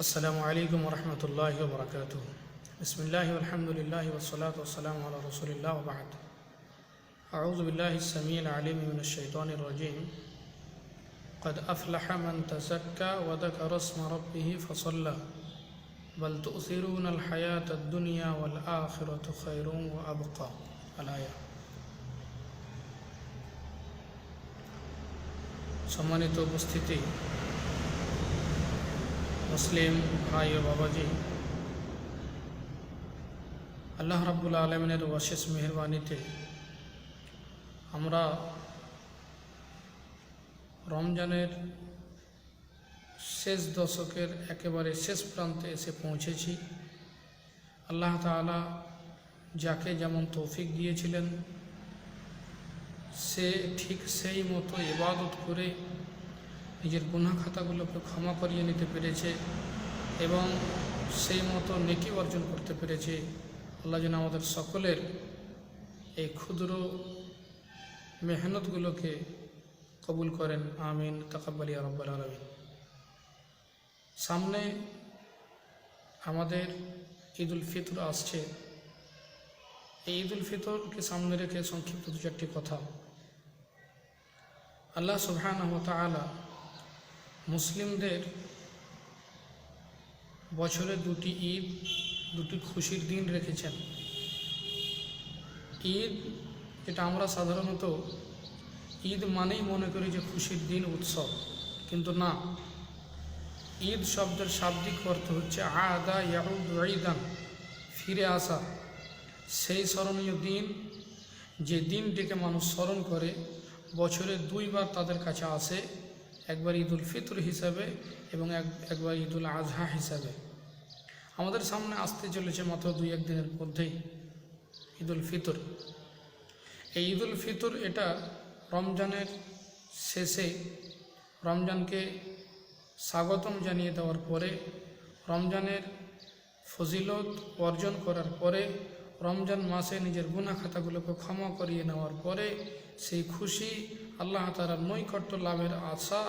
السلام عليكم ورحمة الله وبركاته بسم الله والحمد لله والصلاة والسلام على رسول الله وبعد أعوذ بالله السميع العليم من الشيطان الرجيم قد أفلح من تزكى وذكر اسم ربه فصلى بل تؤثرون الحياة الدنيا والآخرة خير وأبقى الآية সম্মানিত উপস্থিতি মুসলিম ভাই ও বাবাজি, আল্লাহ রাব্বুল আলমিনের অশেষ মেহরবানিতে আমরা রমজানের শেষ দশকের একেবারে শেষ প্রান্তে এসে পৌঁছেছি। আল্লাহ তাআলা যাকে যেমন তৌফিক দিয়েছিলেন, সে ঠিক সেই মতো ইবাদত করে নিজের গুনাহ খাতাগুলোকে ক্ষমা করিয়ে নিতে পেরেছে এবং সেই মতো নেকি অর্জন করতে পেরেছে। আল্লাহ যেন আমাদের সকলের এই ক্ষুদ্র মেহনতগুলোকে কবুল করেন। আমিন। তাকাব্বালি রব্বাল আলমিন। সামনে আমাদের ঈদ উল ফিতর আসছে। এই ঈদ উল ফিতরকে সামনে রেখে সংক্ষিপ্ত দু চারটি কথা। আল্লাহ সুবহানাহু ওয়া তাআলা মুসলিমদের বছরে দুটি ঈদ, দুটি খুশির দিন রেখেছেন। ঈদ এটা আমরা সাধারণত ঈদ মানেই মনে করি যে খুশির দিন, উৎসব। কিন্তু না, ঈদ শব্দের শাব্দিক অর্থ হচ্ছে আদা ইয়াউদ ঈদান, ফিরে আসা। সেই স্মরণীয় দিন, যে দিনটিকে মানুষ স্মরণ করে, বছরে দুইবার তাদের কাছে আসে। একবার ঈদুল ফিতর হিসাবে এবং এক, একবার ঈদুল আজহা হিসাবে। আমাদের সামনে আসতে চলেছে মাত্র দুই, এক দিনের মধ্যেই ঈদুল ফিতর। এই ঈদুল ফিতর এটা রমজানের শেষে রমজানকে স্বাগতম জানিয়ে দেওয়ার পরে, রমজানের ফজিলত অর্জন করার পরে, রমজান মাসে নিজের গুনা খাতাগুলোকে ক্ষমা করিয়ে নেওয়ার পরে সেই খুশি আল্লাহ তালার নৈকট্য লাভের আশা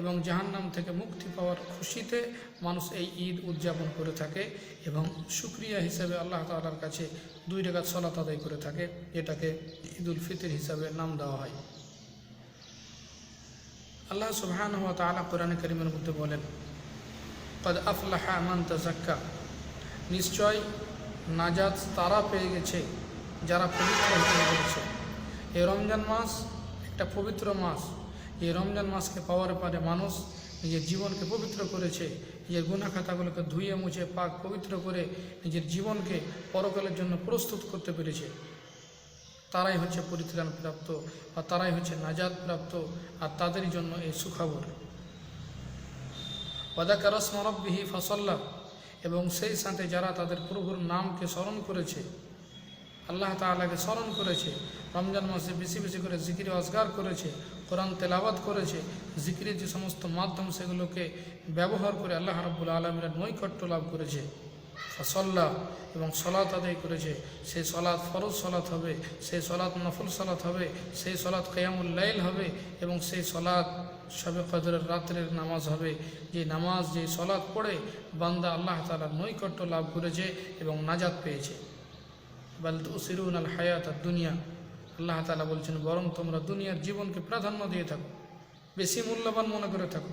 এবং জাহান্নাম থেকে মুক্তি পাওয়ার খুশিতে মানুষ এই ঈদ উদযাপন করে থাকে এবং সুক্রিয়া হিসেবে আল্লাহ তালার কাছে দুই রেখাত সলাত আদায় করে থাকে। এটাকে ঈদ উল ফিতর হিসাবে নাম দেওয়া হয়। আল্লাহ সুবহান হওয়া তালা কোরআন করিমের মধ্যে বলেন, কদ আফলাহা আমান তাজাক্কা নিশ্চয় নাজাত তারা পেয়ে গেছে, যারা পবিত্র হতে পেরেছে এই রমজান মাস একটা পবিত্র মাস। এই রমজান মাসকে পাওয়ার পরে মানুষ নিজের জীবনকে পবিত্র করেছে, নিজের গুনা খাতাগুলোকে ধুয়ে মুছে পাক পবিত্র করে নিজের জীবনকে পরকালের জন্য প্রস্তুত করতে পেরেছে। তারাই হচ্ছে পরিত্রাণ প্রাপ্ত বা তারাই হচ্ছে নাজাদ প্রাপ্ত আর তাদের জন্য এই সুখবর। ওদাকার স্মরবিহি ফসল্লা এবং সেই সাথে যারা তাদের প্রভুর নামকে স্মরণ করেছে আল্লাহ তালাকে স্মরণ করেছে, রমজান মাসে বেশি বেশি করে জিকিরে অজগার করেছে, কোরআন তেলাবাদ করেছে, জিকিরের যে সমস্ত মাধ্যম সেগুলোকে ব্যবহার করে আল্লাহ রাব্বুল আলমীরা নৈকট্য লাভ করেছে। ফসল্লা এবং সলাৎ আদায় করেছে সেই সলাৎ ফরজ সলাৎ হবে সেই সলাৎ নফল সলাৎ হবে সেই সলাৎ লাইল হবে এবং সেই সলাৎ সবে কদরের রাত্রের নামাজ হবে। যে নামাজ, যে সলাৎ পড়ে, বান্দা আল্লাহ তালার নৈকট্য লাভ করেছে এবং নাজাদ পেয়েছে। বাল তুসিরুন আল হায়াত আর দুনিয়া আল্লাহ তালা বলছেন, বরং তোমরা দুনিয়ার জীবনকে প্রাধান্য দিয়ে থাকো, বেশি মূল্যবান মনে করে থাকো।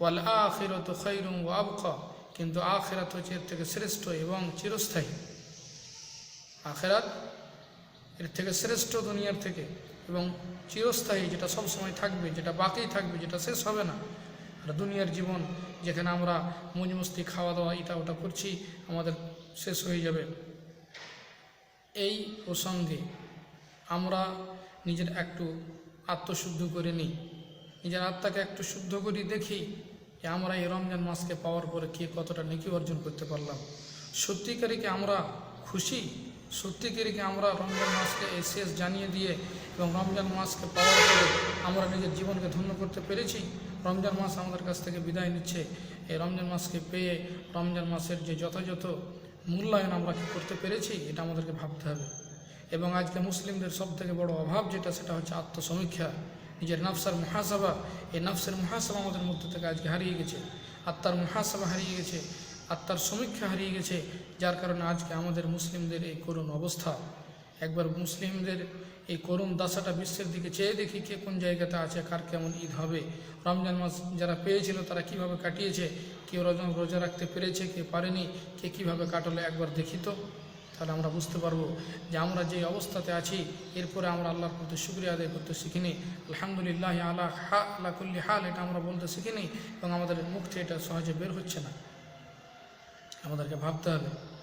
ওয়াল আখিরত খৈরুম ও আবকা, কিন্তু আখেরাত হচ্ছে এর থেকে শ্রেষ্ঠ এবং চিরস্থায়ী। আখেরাত এর থেকে শ্রেষ্ঠ দুনিয়ার থেকে এবং চিরস্থায়ী, যেটা সব সময় থাকবে, যেটা বাকি থাকবে, যেটা শেষ হবে না। আর দুনিয়ার জীবন যেখানে আমরা মজমস্তি খাওয়া দাওয়া এটা ওটা করছি, আমাদের শেষ হয়ে যাবে। এই প্রসঙ্গে আমরা নিজের একটু আত্মশুদ্ধ করে নিই। নিজের আত্মাকে একটু শুদ্ধ করি দেখি যে আমরা এই রমজান মাসকে পাওয়ার পরে কে কতটা নেকি অর্জন করতে পারলাম। সত্যিকারীকে আমরা খুশি? সত্যিকারীকে আমরা রমজান মাসকে এই শেষ জানিয়ে দিয়ে এবং রমজান মাসকে পাওয়ার পরে আমরা নিজের জীবনকে ধন্য করতে পেরেছি? রমজান মাস আমাদের কাছ থেকে বিদায় নিচ্ছে। এই রমজান মাসকে পেয়ে রমজান মাসের যে যথাযথ মূল্যায়ন আমরা কি করতে পেরেছি, এটা আমাদেরকে ভাবতে হবে। এবং আজকে মুসলিমদের সব থেকে বড় অভাব যেটা, সেটা হচ্ছে আত্মসমীক্ষা, নিজের নফসার মহাসভা এই নফসের মহাসভা আমাদের মধ্যে থেকে আজকে হারিয়ে গেছে। আত্মার মহাসভা হারিয়ে গেছে, আত্মার সমীক্ষা হারিয়ে গেছে, যার কারণে আজকে আমাদের মুসলিমদের এই করুণ অবস্থা। একবার মুসলিমদের এই করুণ দাসাটা বিশ্বের দিকে চেয়ে দেখি কে কোন জায়গাতে আছে, কার কেমন ঈদ হবে। রমজান মাস যারা পেয়েছিল তারা কীভাবে কাটিয়েছে, কেউ রজন রোজা রাখতে পেরেছে কে পারেনি, কে কীভাবে কাটালো একবার দেখি তো। তাহলে আমরা বুঝতে পারব যে আমরা যে অবস্থাতে আছি, এরপরে আমরা আল্লাহর প্রতি শুক্রিয়া আদায় করতে শিখিনি। আলহামদুলিল্লাহ আল্লাহ হা আল্লাহ কুল্লি হাল, এটা আমরা বলতে শিখিনি এবং আমাদের মুখ থেকে এটা সহজে বের হচ্ছে না। আমাদেরকে ভাবতে হবে।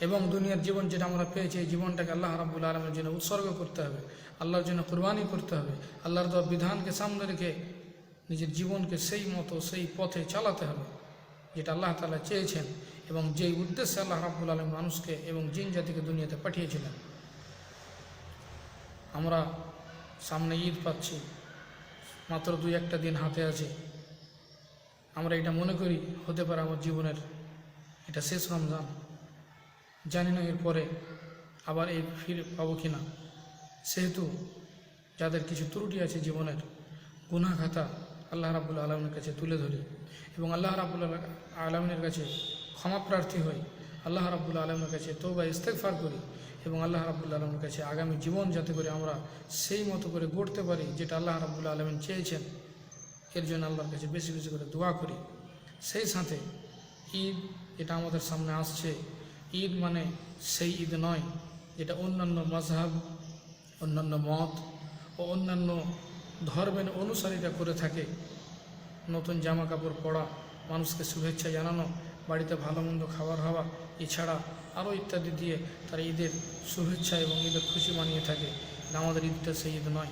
এবং দুনিয়ার জীবন যেটা আমরা পেয়েছি, এই জীবনটাকে আল্লাহ রাব্বুল আলমের জন্য উৎসর্গ করতে হবে। আল্লাহর জন্য কোরবানি করতে হবে। আল্লাহর দেওয়া বিধানকে সামনে রেখে নিজের জীবনকে সেই মতো, সেই পথে চালাতে হবে, যেটা আল্লাহ তালা চেয়েছেন এবং যেই উদ্দেশ্যে আল্লাহ রাব্বুল আলম মানুষকে এবং জিন জাতিকে দুনিয়াতে পাঠিয়েছিলেন। আমরা সামনে ঈদ পাচ্ছি, মাত্র দুই একটা দিন হাতে আছে। আমরা এটা মনে করি, হতে পারে আমার জীবনের এটা শেষ রমজান। জানি না এরপরে আবার এই ফিরে পাবো কি না সেহেতু যাদের কিছু ত্রুটি আছে জীবনের গুনা খাতা আল্লাহ রাবুল আলমের কাছে তুলে ধরি এবং আল্লাহ রাবুল আলমের কাছে ক্ষমা প্রার্থী হই, আল্লাহ রাবুল আলমের কাছে তৌবা ইস্তেকফার করি এবং আল্লাহ রাবুল আলমের কাছে আগামী জীবন যাতে করে আমরা সেই মতো করে গড়তে পারি যেটা আল্লাহ রাবুল আলমিন চেয়েছেন। এর জন্য আল্লাহর কাছে বেশি বেশি করে দোয়া করি। সেই সাথে ঈদ এটা আমাদের সামনে আসছে। ঈদ মানে সেই ঈদ নয়, যেটা অন্যান্য মজহাব অন্যান্য মত ও অন্যান্য ধর্মের অনুসারীরা করে থাকে। নতুন জামা কাপড় পরা, মানুষকে শুভেচ্ছা জানানো, বাড়িতে ভালো মন্দ খাবার হওয়া এছাড়া আরও ইত্যাদি দিয়ে তারা ঈদের শুভেচ্ছা এবং ঈদের খুশি মানিয়ে থাকে। আমাদের ঈদটা সেই ঈদ নয়।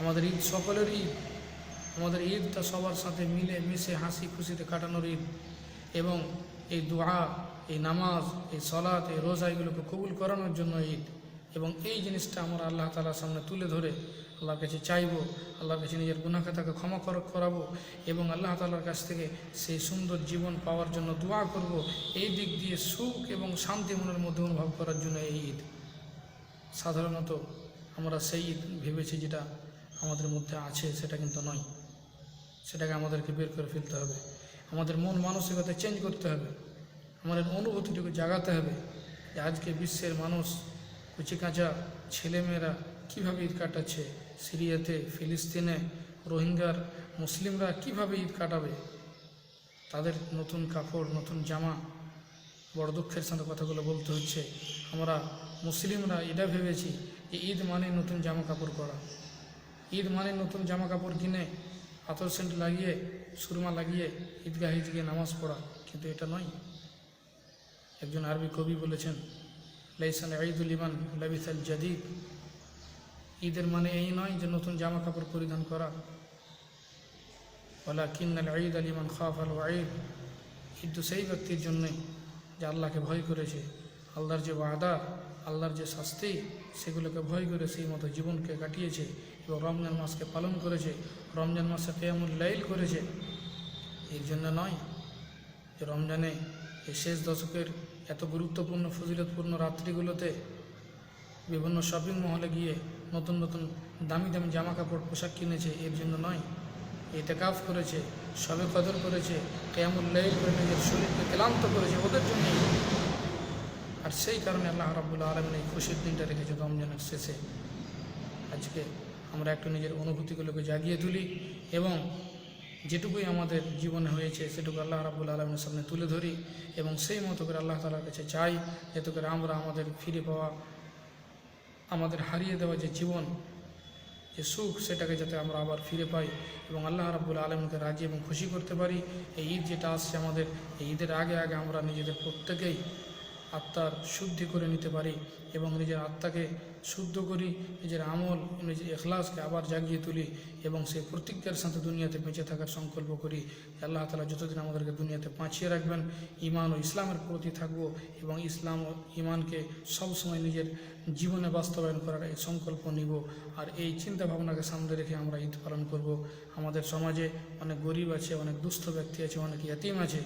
আমাদের ঈদ সকলের ঈদ। আমাদের ঈদটা সবার সাথে মিলে, মিশে, হাসি, খুশিতে কাটানোর ঈদ। এবং এই দোয়া, এই নামাজ, এই সলাৎ এই রোজা এগুলোকে কবুল করানোর জন্য ঈদ। এবং এই জিনিসটা আমরা আল্লাহ তালার সামনে তুলে ধরে আল্লাহর কাছে চাইব, আল্লাহর কাছে নিজের গুণাখাতাকে ক্ষমা কর, করাবো এবং আল্লাহ তালার কাছ থেকে সেই সুন্দর জীবন পাওয়ার জন্য দোয়া করব। এই দিক দিয়ে সুখ এবং শান্তি মনের মধ্যে অনুভব করার জন্য এই ঈদ। সাধারণত আমরা সেই ঈদ ভেবেছি যেটা আমাদের মধ্যে আছে, সেটা কিন্তু নয়। সেটাকে আমাদেরকে বের করে ফেলতে হবে। আমাদের মন মানসিকতা চেঞ্জ করতে হবে। আমাদের অনুভূতিটুকু জাগাতে হবে যে আজকে বিশ্বের মানুষ কুচি কাঁচা ছেলেমেয়েরা কীভাবে ঈদ কাটাচ্ছে, সিরিয়াতে, ফিলিস্তিনে, রোহিঙ্গার মুসলিমরা কীভাবে ঈদ কাটাবে, তাদের নতুন কাপড়, নতুন জামা, বড় দুঃখের সাথে কথাগুলো বলতে হচ্ছে। আমরা মুসলিমরা এটা ভেবেছি যে ঈদ মানে নতুন জামা কাপড় করা ঈদ মানে নতুন জামা কাপড় কিনে আতর সেন্ট লাগিয়ে, সুরমা লাগিয়ে, ঈদগাহে গিয়ে নামাজ পড়া। কিন্তু এটা নয়। একজন আরবি কবি বলেছেন লাইসান ঈদুল ইমান লাবিসাল জাদিদ। ঈদের মানে এই নয় যে নতুন জামা কাপড় পরিধান করা। বলা কিন্নাল ঈদ আল ইমান খাফ আল ঈদ ঈদ তো সেই ব্যক্তির জন্যে যে আল্লাহকে ভয় করেছে, আল্লাহর যে ওয়াদা, আল্লাহর যে শাস্তি, সেগুলোকে ভয় করে সেই মতো জীবনকে কাটিয়েছে রমজান মাসকে পালন করেছে, রমজান মাসে কেয়ামুল লাইল করেছে। এর জন্য নয় যে রমজানে এই শেষ দশকের এত গুরুত্বপূর্ণ, ফজিলতপূর্ণ রাত্রিগুলোতে বিভিন্ন শপিং মহলে গিয়ে নতুন নতুন দামি দামি জামা কাপড় পোশাক কিনেছে, এর জন্য নয়। এতেকাফ করেছে, সবে কদর করেছে কেমন লাইল করে নিজের শরীরকে ক্লান্ত করেছে ওদের জন্য। আর সেই কারণে আল্লাহ রাবুল্লাহ আলমিন এই খুশির দিনটা রেখেছে রমজানের শেষে। আজকে আমরা একটু নিজের অনুভূতিগুলোকে জাগিয়ে তুলি এবং যেটুকুই আমাদের জীবনে হয়েছে সেটুকু আল্লাহ রাবুল আলমের সামনে তুলে ধরি এবং সেই মতো করে আল্লাহ তালার কাছে চাই যাতে করে আমরা আমাদের ফিরে পাওয়া, আমাদের হারিয়ে দেওয়া যে জীবন, যে সুখ, সেটাকে যাতে আমরা আবার ফিরে পাই এবং আল্লাহ রাবুল আলমকে রাজি এবং খুশি করতে পারি। এই ঈদ যেটা আসছে আমাদের, এই ঈদের আগে আগে আমরা নিজেদের প্রত্যেকেই আত্মার শুদ্ধি করে নিতে পারি এবং নিজের আত্মাকে শুদ্ধ করি, নিজের আমল, নিজের এখলাসকে আবার জাগিয়ে তুলি এবং সেই প্রতিজ্ঞার সাথে দুনিয়াতে বেঁচে থাকার সংকল্প করি। আল্লাহ তালা যতদিন আমাদেরকে দুনিয়াতে বাঁচিয়ে রাখবেন ইমান ও ইসলামের প্রতি থাকব এবং ইসলাম ও ইমানকে সবসময় নিজের জীবনে বাস্তবায়ন করার এই সংকল্প নিব। আর এই চিন্তা ভাবনাকে সামনে রেখে আমরা ঈদ পালন করব। আমাদের সমাজে অনেক গরিব আছে, অনেক দুস্থ ব্যক্তি আছে, অনেক ইয়াতিম আছে।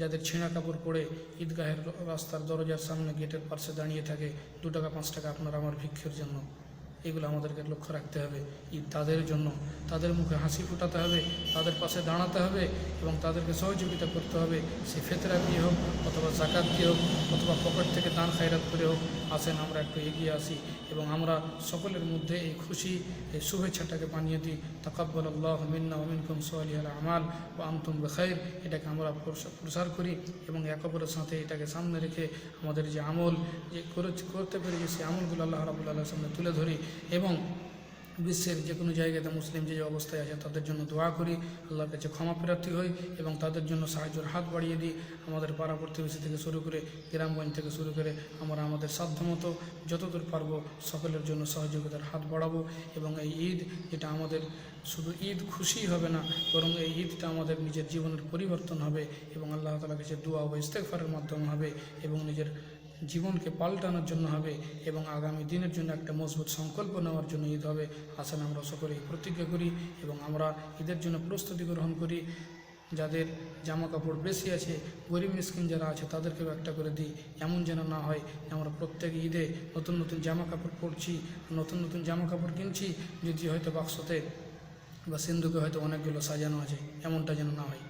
যাদের ছেঁড়া কাপড় পরে ঈদগাহের রাস্তার দরজার সামনে গেটের পাশে দাঁড়িয়ে থাকে, দু টাকা, পাঁচ টাকা আপনার আমার ভিক্ষের জন্য। এগুলো আমাদেরকে লক্ষ্য রাখতে হবে। তাদের জন্য তাদের মুখে হাসি ফোটাতে হবে, তাদের পাশে দাঁড়াতে হবে এবং তাদেরকে সহযোগিতা করতে হবে। সে ফেতরা দিয়ে হোক অথবা জাকাত দিয়ে হোক অথবা পকেট থেকে দান খায়রাত করে হোক, আসেন আমরা একটু এগিয়ে আসি এবং আমরা সকলের মধ্যে এই খুশি, এই শুভেচ্ছাটাকে বানিয়ে দিই। তাকাব্বাল আল্লাহ মিন্না ওমিনকুম সোয়ালি আল আমাল ও আমতুম বেখাইর। এটাকে আমরা প্রসার- করি এবং একে অপরের সাথে এটাকে সামনে রেখে আমাদের যে আমল, যে করে- করতে পেরেছি সেই আমলগুলো আল্লাহ রাবুল আল্লাহ সামনে তুলে ধরি এবং বিশ্বের যে কোনো জায়গাতে মুসলিম যে অবস্থায় আছে তাদের জন্য দোয়া করি, আল্লাহর কাছে ক্ষমা প্রার্থী হই এবং তাদের জন্য সাহায্যের হাত বাড়িয়ে দিই। আমাদের পাড়া প্রতিবেশী থেকে শুরু করে গ্রামগঞ্জ থেকে শুরু করে আমরা আমাদের সাধ্যমতো যতদূর পারব সকলের জন্য সহযোগিতার হাত বাড়াবো এবং এই ঈদ এটা আমাদের শুধু ঈদ খুশি হবে না, বরং এই ঈদটা আমাদের নিজের জীবনের পরিবর্তন হবে এবং আল্লাহ তালা কাছে দোয়া ও ইস্তেকফারের মাধ্যমে হবে এবং নিজের জীবনকে পাল্টানোর জন্য হবে এবং আগামী দিনের জন্য একটা মজবুত সংকল্প নেওয়ার জন্য ঈদ হবে। আসেন আমরা সকলেই প্রতিজ্ঞা করি এবং আমরা ঈদের জন্য প্রস্তুতি গ্রহণ করি। যাদের জামা কাপড় বেশি আছে, গরিব মিসকিন যারা আছে, তাদেরকেও একটা করে দিই। এমন যেন না হয় আমরা প্রত্যেক ঈদে নতুন নতুন জামা কাপড় পরছি, নতুন নতুন জামা কাপড় কিনছি, যদি হয়তো বাক্সতে বা সিন্ধুকে হয়তো অনেকগুলো সাজানো আছে, এমনটা যেন না হয়।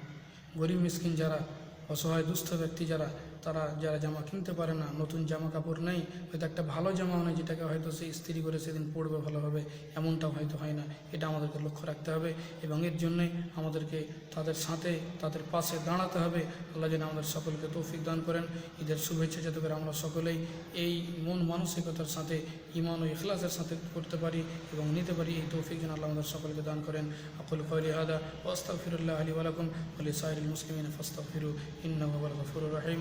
গরিব মিসকিন যারা, অসহায় দুস্থ ব্যক্তি যারা তারা যারা জামা কিনতে পারে না, নতুন জামা কাপড় নেই, হয়তো একটা ভালো জামা নেই যেটাকে হয়তো সে ইস্ত্রি করে সেদিন পরবে ভালোভাবে, এমনটাও হয়তো হয় না। এটা আমাদেরকে লক্ষ্য রাখতে হবে এবং এর জন্যে আমাদেরকে তাদের সাথে, তাদের পাশে দাঁড়াতে হবে। আল্লাহ যেন আমাদের সকলকে তৌফিক দান করেন। ঈদের শুভেচ্ছা যাতে করে আমরা সকলেই এই মন মানসিকতার সাথে ইমান ও ইখলাসের সাথে করতে পারি এবং নিতে পারি। এই তৌফিক যেন আল্লাহ আমাদের সকলকে দান করেন। আকুল কৌলি হাদা, ওয়াস্তাগফিরুল্লাহ আলী ওয়ালাকুম ওলি সাইরুল মুসলিমিন ফাস্তাগফিরু, ইন্নাহু হুয়াল গফুরুর রহিম।